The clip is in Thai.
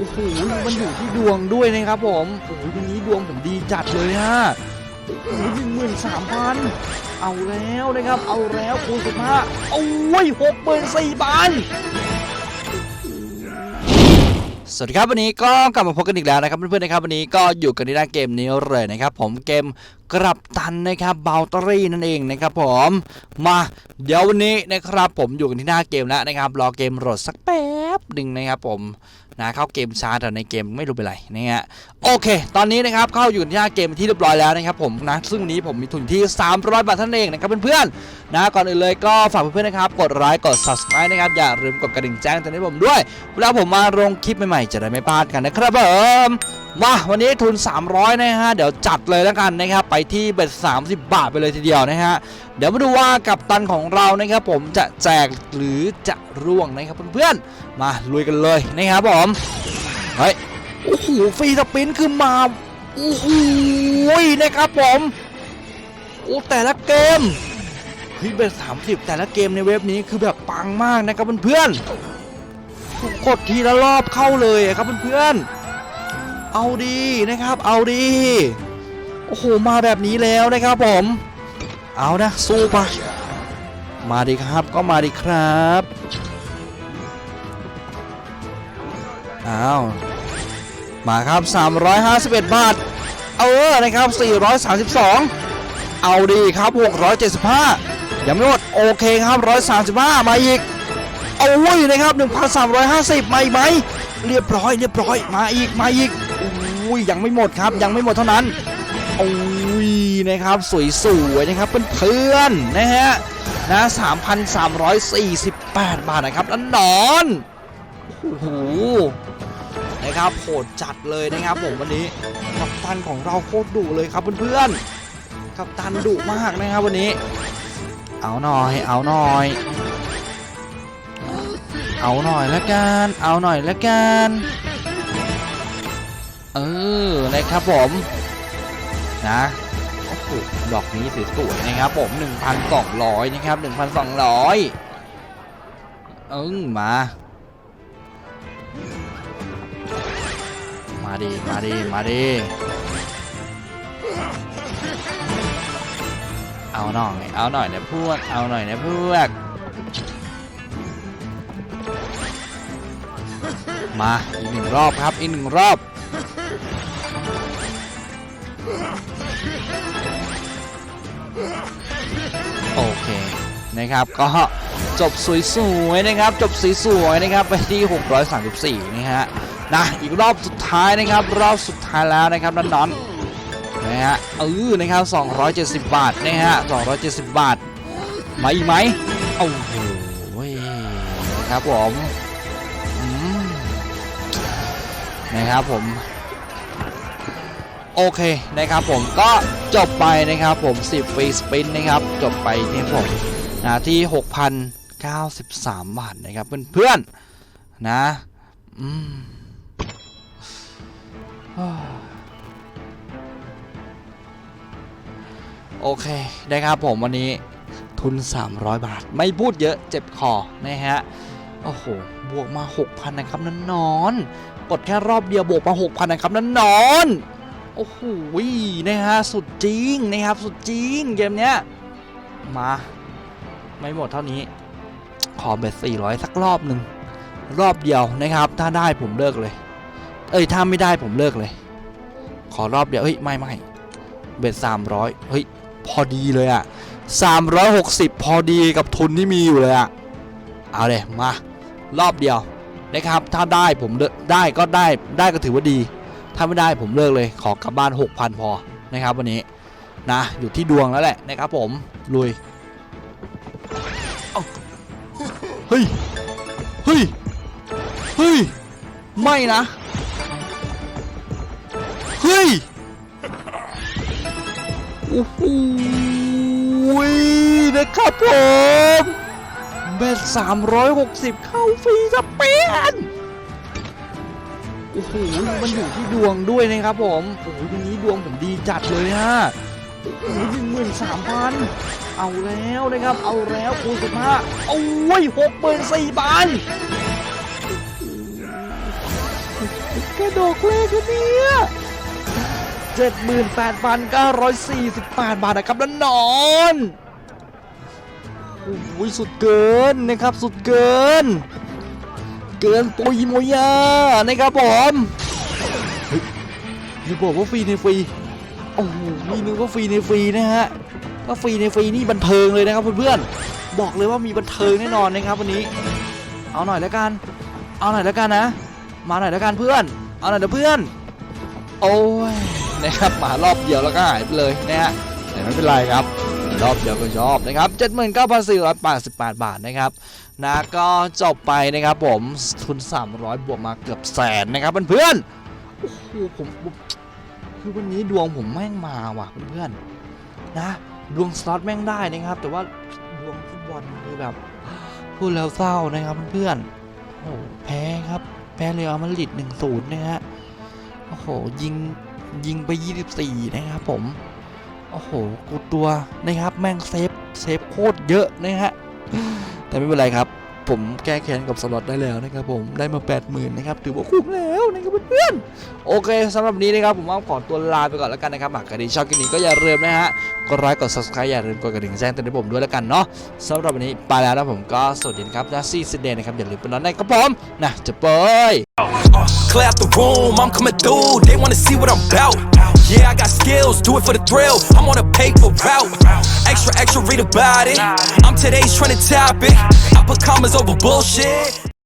โอ้โหมันอยู่ที่ดวงด้วยนะครับผมโอ้โหวันนี้ดวงผมดีจัดเลยฮะหนึ่งหมื่นสามพันเอาแล้วนะครับ เอาแล้วคูณสิบห้าโอ้ยหกหมื่นสี่พันสวัสดีครับวันนี้ก็กลับมาพบกันอีกแล้วนะครับเพื่อนๆนะครับวันนี้ก็อยู่กันในหน้าเกมนี้เลยนะครับผมเกม กลับตันนะครับเบลตอรี่นั่นเองนะครับผมมาเดี๋ยววันนี้นะครับผมอยู่กันที่หน้าเกมแล้วนะครับรอเกมโหลดสักแป๊บหนึ่งนะครับผมนะเข้าเกมช้าแต่ในเกมไม่รู้เป็นไรนะฮะโอเค ตอนนี้นะครับเข้าอยู่ที่หน้าเกมที่เรียบร้อยแล้วนะครับผมนะซึ่งนี้ผมมีทุนที่ 300 บาทท่านั้นเองนะครับเพื่อนๆนะก่อนอื่นเลยก็ฝากเพื่อนๆนะครับกดไลค์กด subscribe นะครับอย่าลืมกดกระดิ่งแจ้งเตือนให้ผมด้วย เวลาผมมาลงคลิปใหม่ๆจะได้ไม่พลาดกันนะครับผม มาวันนี้ทุน 300 นะฮะ เดี๋ยวจัดเลยแล้วกันนะครับ ไปที่เบ็ด30 บาทไปเลยทีเดียวนะฮะ เดี๋ยวมาดูว่ากับตันของเรานะครับผมจะแจกหรือจะร่วงนะครับเพื่อนๆ มาลุยกันเลยนะครับผม เฮ้ย โอ้โหฟรีสปินคือมา โอ้โหนะครับผมโอ้แต่ละเกมเฮ้ยเบ็ด30แต่ละเกมในเว็บนี้คือแบบปังมากนะครับเพื่อนๆกดทีละรอบเข้าเลยครับเพื่อนๆ เอาดีนะครับ เอาดีโอ้โหมาแบบนี้แล้วนะครับผม เอานะสู้ไปมาดีครับก็มาดีครับอ้าวมาครับ 351 บาทเออนะครับ 432 เอาดีครับ 675ยังไม่หมดโอเคครับ 135 มาอีกโอ้ยนะครับ 1,350มาอีกไหมเรียบร้อยเรียบร้อยมาอีกมาอีก อ้ยยังไม่หมดครับ ยังไม่หมดเท่านั้นโอ้ยนะครับสวยๆนะครับเพื่อนๆนะฮะนะ3,348 บาทนะครับนั่นนอนโอ้โหนะครับโหดจัดเลยนะครับผมวันนี้กัปตันของเราโคตรดุเลยครับเพื่อนๆกัปตันดุมากนะครับวันนี้ เอาหน่อย เอาหน่อย เอาหน่อยละกัน เอาหน่อยละกัน เออนะครับผมนะโอ้โหดอกนี้สวยๆนะครับผม 1,200 นะครับ 1,200 เออมา มาดีมาดีมาดีเอาหน่อย เอาหน่อยนะพวก เอาหน่อยนะพวก มาอีกหนึ่งรอบครับ อีกหนึ่งรอบ นะครับ ก็จบสวยๆนะครับ จบสวยๆนะครับไปที่ 634นะฮะนะอีกรอบสุดท้ายนะครับ รอบสุดท้ายแล้วนะครับนอนๆนนะฮะเออนะครับ 270 บาทนะฮะ270 บาทมาอีกไหมโอ้โหนะครับผมอืมนะครับผมโอเคนะครับผมก็จบไปนะครับผม10ฟรีสปินนะครับ จบไปที่ผม นะที่ 6,093 บาทนะครับเพื่อนๆนะอืมโอเคนะครับผมวันนี้ทุน 300 บาท ไม่พูดเยอะเจ็บคอนะฮะ โอ้โห บวกมา 6,000 นะครับนั่นนอน กดแค่รอบเดียวบวกมา 6,000 นะครับนั่นนอน โอ้โหนะฮะ สุดจริงนะครับ สุดจริงเกมเนี้ย มา ไม่หมดเท่านี้ ขอเบ็ด400 สักรอบหนึ่งรอบเดียวนะครับ ถ้าได้ผมเลิกเลย เอ้ยถ้าไม่ได้ผมเลิกเลย ขอรอบเดียวเฮ้ยไม่ไม่เบ็ด300เฮ้ยพอดีเลยอะ360 พอดีกับทุนที่มีอยู่เลยอะเอาเลยมารอบเดียวนะครับ ถ้าได้ผมได้ก็ได้ได้ก็ถือว่าดี ถ้าไม่ได้ผมเลิกเลย ขอกลับบ้าน 6,000 พอนะครับ วันนี้นะอยู่ที่ดวงแล้วแหละนะครับผมลุย เอ้าเฮ้ย เฮ้ย เฮ้ย ไม่นะ เฮ้ย โอ้โหนะครับผมเบ็ด360เข้าฟรีสเปนโอ้โห มันอยู่ที่ดวงด้วยนะครับผม โอ้โหวันนี้ดวงผมดีจัดเลยฮะ หนึ่งหมื่นสามพันเอาแล้วนะครับ เอาแล้วคูณสิบห้าโอ้ยหกหมื่นสี่พันแค่ดอกแรกนะเนี่ยเจ็ดหมื่นแปดพันเก้าร้อยสี่สิบแปดบาทนะครับแล้วนอนโอ้ยสุดเกินนะครับสุดเกิน เกินปุยโมยานะครับผมอย่าบอกว่าฟรีในฟรี อ้โหมีนึกว่าฟรีในฟรีนะฮะถ้าฟรีในฟรีนี่บันเทิงเลยนะครับเพื่อนๆบอกเลยว่ามีบันเทิงแน่นอนนะครับวันนี้ เอาหน่อยแล้วกัน เอาหน่อยแล้วกันนะ มาหน่อยแล้วกันเพื่อน เอาหน่อยนะเพื่อน โอ้ยนะครับมารอบเดียวแล้วก็หายไปเลยนะฮะแต่ไม่เป็นไรครับรอบเดียวก็ชอบนะครับ79,488บาทนะครับนะก็จบไปนะครับผมทุน300บวกมาเกือบแสนนะครับเพื่อนๆโอ้โหผม คือวันนี้ดวงผมแม่งมาว่ะเพื่อนๆนะ ดวงสล็อตแม่งได้นะครับ แต่ว่าดวงฟุตบอลคือแบบพูดแล้วเศร้านะครับเพื่อนๆโอ้โหแพ้ครับ แพ้เรอัลมาดริด1-0นะฮะโอ้โหยิงยิงไป 24 นะครับผม โอ้โห กูตัวนะครับ แม่งเซฟเซฟโคตรเยอะนะฮะ แต่ไม่เป็นไรครับ ผมแก้แค้นกับสล็อตได้แล้วนะครับผม ได้มา 80,000 นะครับ ถือว่าคุ้มแล้ว นะครับเพื่อนๆโอเคสำหรับนี้นะครับผมว่าขอตัวลาไปก่อนแล้วกันนะครับหากใครที่ชอบคลิปนี้ก็อย่าลืมนะฮะกดไลค์กด subscribe อย่าลืมกดกระดิ่งแจ้งเตือนให้ผมด้วยแล้วกันเนาะสำหรับวันนี้ไปแล้วนะผมก็สวัสดีครับนะซีซิเดนนะครับอย่าลืมไปนอนในกระผมนะจะเปย Clear out the room, I'm coming through. They wanna see what I'm about. Yeah, I got skills, do it for the thrill. I'm on a paper route. Extra, extra, read about it. I'm today's trending topic. I put commas over bullshit.